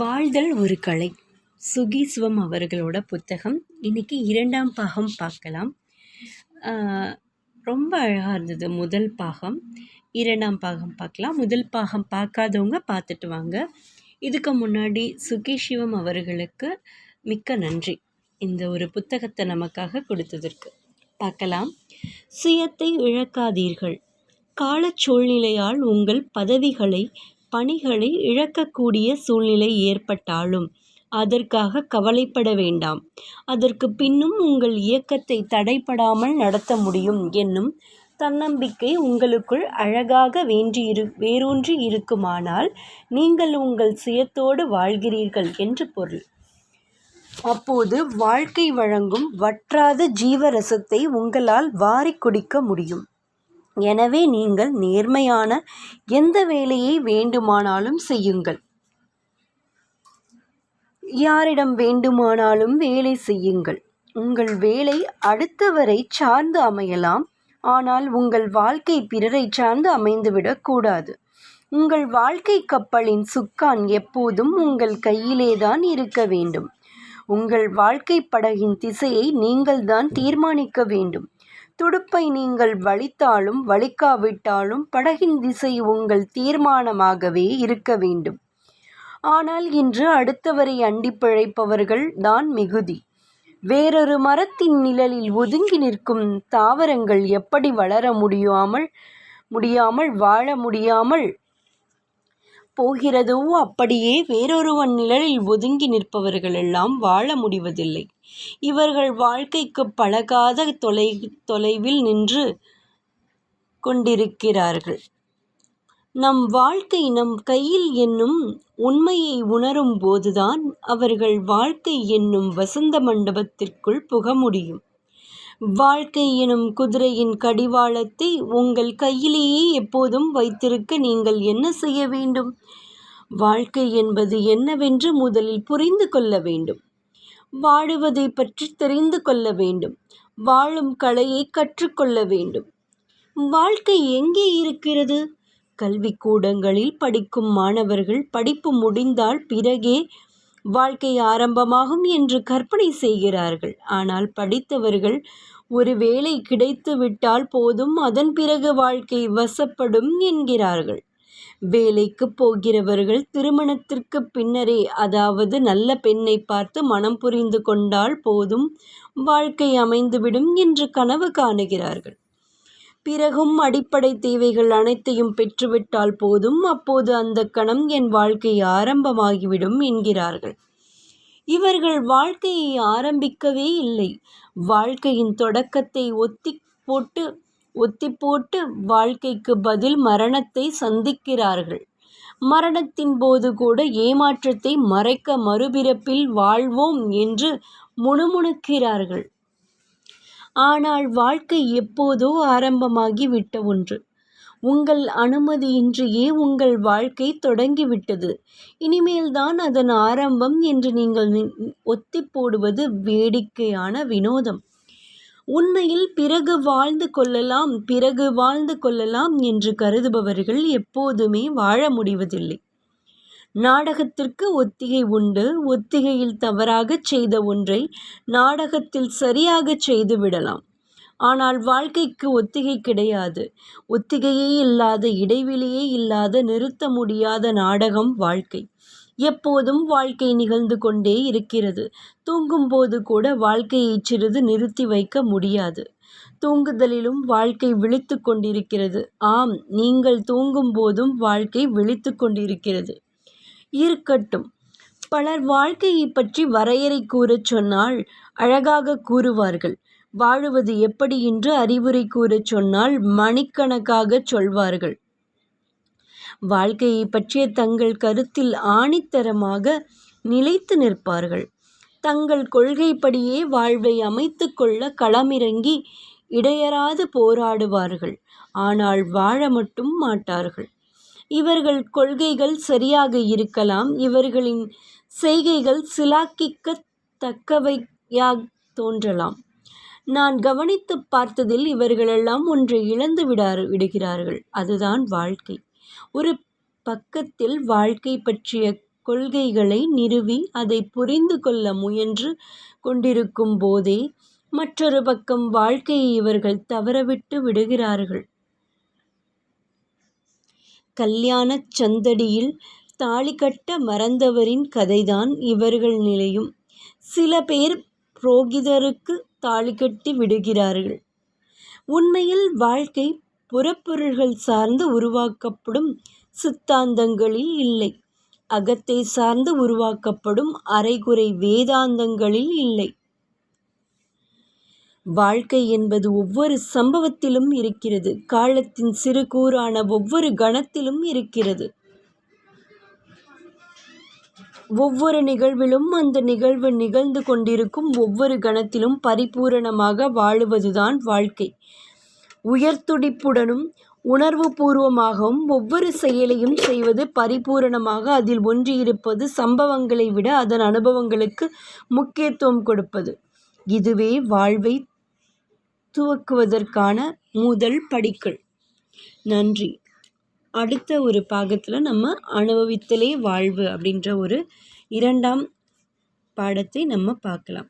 வாழ்தல் ஒரு கலை. சுகீஸ்வம் அவர்களோட புத்தகம். இன்னைக்கு இரண்டாம் பாகம் பார்க்கலாம். ரொம்ப அழகாக இருந்தது முதல் பாகம். இரண்டாம் பாகம் பார்க்கலாம். முதல் பாகம் பார்க்காதவங்க பார்த்துட்டு வாங்க. இதுக்கு முன்னாடி சுகீஷிவம் அவர்களுக்கு மிக்க நன்றி. இந்த ஒரு புத்தகத்தை நமக்காக கொடுத்ததற்கு. பார்க்கலாம். சுயத்தை இழக்காதீர்கள். காலச் சூழ்நிலையால் உங்கள் பதவிகளை பணிகளை இழக்கக்கூடிய சூழ்நிலை ஏற்பட்டாலும் அதற்காக கவலைப்பட வேண்டாம். அதற்கு பின்னும் உங்கள் இயக்கத்தை தடைபடாமல் நடத்த முடியும் என்னும் தன்னம்பிக்கை உங்களுக்குள் அழகாக வேன்றியிரு வேரூன்றி இருக்குமானால் நீங்கள் உங்கள் சுயத்தோடு வாழ்கிறீர்கள் என்று பொருள். அப்போது வாழ்க்கை வழங்கும் வற்றாத ஜீவரசத்தை உங்களால் வாரிக் குடிக்க முடியும். எனவே நீங்கள் நேர்மையான எந்த வேலையை வேண்டுமானாலும் செய்யுங்கள். யாரிடம் வேண்டுமானாலும் வேலை செய்யுங்கள். உங்கள் வேலை அடுத்தவரை சார்ந்து அமையலாம். ஆனால் உங்கள் வாழ்க்கை பிறரை சார்ந்து அமைந்துவிடக்கூடாது உங்கள் வாழ்க்கை கப்பலின் சுக்கான் எப்போதும் உங்கள் கையிலே தான் இருக்க வேண்டும். உங்கள் வாழ்க்கை படகின் திசையை நீங்கள்தான் தீர்மானிக்க வேண்டும். துடுப்பை நீங்கள் வலித்தாலும் வலிக்காவிட்டாலும் படகின் திசை உங்கள் தீர்மானமாகவே இருக்க வேண்டும். ஆனால் இன்று அடுத்தவரை அண்டி பிழைப்பவர்கள் தான் மிகுதி. வேறொரு மரத்தின் நிழலில் ஒதுங்கி நிற்கும் தாவரங்கள் எப்படி வளர முடியாமல் முடியாமல் வாழ முடியாமல் போகிறதோ அப்படியே வேறொருவன் நிழலில் ஒதுங்கி நிற்பவர்களெல்லாம் வாழ முடிவதில்லை. இவர்கள் வாழ்க்கைக்கு பழகாத தொலை தொலைவில் நின்று கொண்டிருக்கிறார்கள். நம் வாழ்க்கை நம் கையில் என்னும் உண்மையை உணரும் போதுதான் அவர்கள் வாழ்க்கை என்னும் வசந்த மண்டபத்திற்குள் புக முடியும். வாழ்க்கை எனும் குதிரையின் கடிவாளத்தை உங்கள் கையிலேயே எப்போதும் வைத்திருக்க நீங்கள் என்ன செய்ய வேண்டும்? வாழ்க்கை என்பது என்னவென்று முதலில் புரிந்து கொள்ள வேண்டும். வாழுவதை பற்றி தெரிந்து கொள்ள வேண்டும். வாழும் கலையை கற்றுக்கொள்ள வேண்டும். வாழ்க்கை எங்கே இருக்கிறது? கல்விக்கூடங்களில் படிக்கும் மாணவர்கள் படிப்பு முடிந்தால் பிறகே வாழ்க்கை ஆரம்பமாகும் என்று கற்பனை செய்கிறார்கள். ஆனால் படித்தவர்கள் ஒரு வேலை கிடைத்து விட்டால் போதும் அதன் பிறகு வாழ்க்கை வசப்படும் என்கிறார்கள். வேலைக்கு போகிறவர்கள் திருமணத்திற்கு பின்னரே அதாவது நல்ல பெண்ணை பார்த்து மனம் புரிந்து கொண்டால் போதும் வாழ்க்கை அமைந்துவிடும் என்று கனவு காணுகிறார்கள். பிறகும் அடிப்படை தேவைகள் அனைத்தையும் பெற்றுவிட்டால் போதும். அப்போது அந்த கணம் என் வாழ்க்கை ஆரம்பமாகிவிடும் என்கிறார்கள். இவர்கள் வாழ்க்கையை ஆரம்பிக்கவே இல்லை. வாழ்க்கையின் தொடக்கத்தை ஒத்தி போட்டு ஒத்தி போட்டு வாழ்க்கைக்கு பதில் மரணத்தை சந்திக்கிறார்கள். மரணத்தின் போது கூட ஏமாற்றத்தை மறைக்க மறுபிறப்பில் வாழ்வோம் என்று முணுமுணுக்கிறார்கள். ஆனால் வாழ்க்கை எப்போதோ ஆரம்பமாகி விட்ட ஒன்று. உங்கள் அனுமதியின்றியே உங்கள் வாழ்க்கை தொடங்கிவிட்டது. இனிமேல்தான் அதன் ஆரம்பம் என்று நீங்கள் ஒத்தி போடுவது வேடிக்கையான வினோதம். உண்மையில் பிறகு வாழ்ந்து கொள்ளலாம் பிறகு வாழ்ந்து கொள்ளலாம் என்று கருதுபவர்கள் எப்போதுமே வாழ முடிவதில்லை. நாடகத்திற்கு ஒத்திகை உண்டு. ஒத்திகையில் தவறாகச் செய்த ஒன்றை நாடகத்தில் சரியாகச் செய்து விடலாம். ஆனால் வாழ்க்கைக்கு ஒத்திகை கிடையாது. ஒத்திகையே இல்லாத இடைவெளியே இல்லாத நிறுத்த முடியாத நாடகம் வாழ்க்கை. எப்போதும் வாழ்க்கை நிகழ்ந்து கொண்டே இருக்கிறது. தூங்கும்போது கூட வாழ்க்கையை சிறிது நிறுத்தி வைக்க முடியாது. தூங்குதலிலும் வாழ்க்கை விழித்து கொண்டிருக்கிறது. ஆம் நீங்கள் தூங்கும் போதும் வாழ்க்கை விழித்து கொண்டிருக்கிறது. இருக்கட்டும். பலர் வாழ்க்கையை பற்றி வரையறை கூறச் சொன்னால் அழகாக கூறுவார்கள். வாழுவது எப்படி என்று அறிவுரை கூறச் சொன்னால் மணிக்கணக்காக சொல்வார்கள். வாழ்க்கையை பற்றிய தங்கள் கருத்தில் ஆணித்தரமாக நிலைத்து நிற்பார்கள். தங்கள் கொள்கைப்படியே வாழ்வை அமைத்து கொள்ள களமிறங்கி இடையறாது போராடுவார்கள். ஆனால் வாழ மட்டும் மாட்டார்கள். இவர்கள் கொள்கைகள் சரியாக இருக்கலாம். இவர்களின் செய்கைகள் சிலாக்கிக்க தக்கவையாக தோன்றலாம். நான் கவனித்து பார்த்ததில் இவர்களெல்லாம் ஒன்றை இழந்து விடார் விடுகிறார்கள். அதுதான் வாழ்க்கை. ஒரு பக்கத்தில் வாழ்க்கை பற்றிய கொள்கைகளை நிறுவி அதை புரிந்து கொள்ள முயன்று கொண்டிருக்கும் போதே மற்றொரு பக்கம் வாழ்க்கையை இவர்கள் தவறவிட்டு விடுகிறார்கள். கல்யாணச் சந்தடியில் தாலி கட்ட மறந்தவரின் கதைதான் இவர்கள் நிலையும். சில பேர் புரோகிதருக்கு தாலி கட்டி விடுகிறார்கள். உண்மையில் வாழ்க்கை புறப்பொருள்கள் சார்ந்து உருவாக்கப்படும் சித்தாந்தங்களில் இல்லை. அகத்தை சார்ந்து உருவாக்கப்படும் அரைகுறை வேதாந்தங்களில் இல்லை. வாழ்க்கை என்பது ஒவ்வொரு சம்பவத்திலும் இருக்கிறது. காலத்தின் சிறு கூறான ஒவ்வொரு கணத்திலும் இருக்கிறது. ஒவ்வொரு நிகழ்விலும் அந்த நிகழ்வு நிகழ்ந்து கொண்டிருக்கும் ஒவ்வொரு கணத்திலும் பரிபூரணமாக வாழுவதுதான் வாழ்க்கை. உயர்த்துடிப்புடனும் உணர்வு பூர்வமாகவும் ஒவ்வொரு செயலையும் செய்வது பரிபூரணமாக அதில் ஒன்றியிருப்பது சம்பவங்களை விட அதன் அனுபவங்களுக்கு முக்கியத்துவம் கொடுப்பது. இதுவே வாழ்வை துவக்குவதற்கான முதல் படிக்கல் நன்றி. அடுத்த ஒரு பாகத்தில் நம்ம அனுபவித்தலே வாழ்வு அப்படின்ற ஒரு இரண்டாம் பாடத்தை நம்ம பார்க்கலாம்.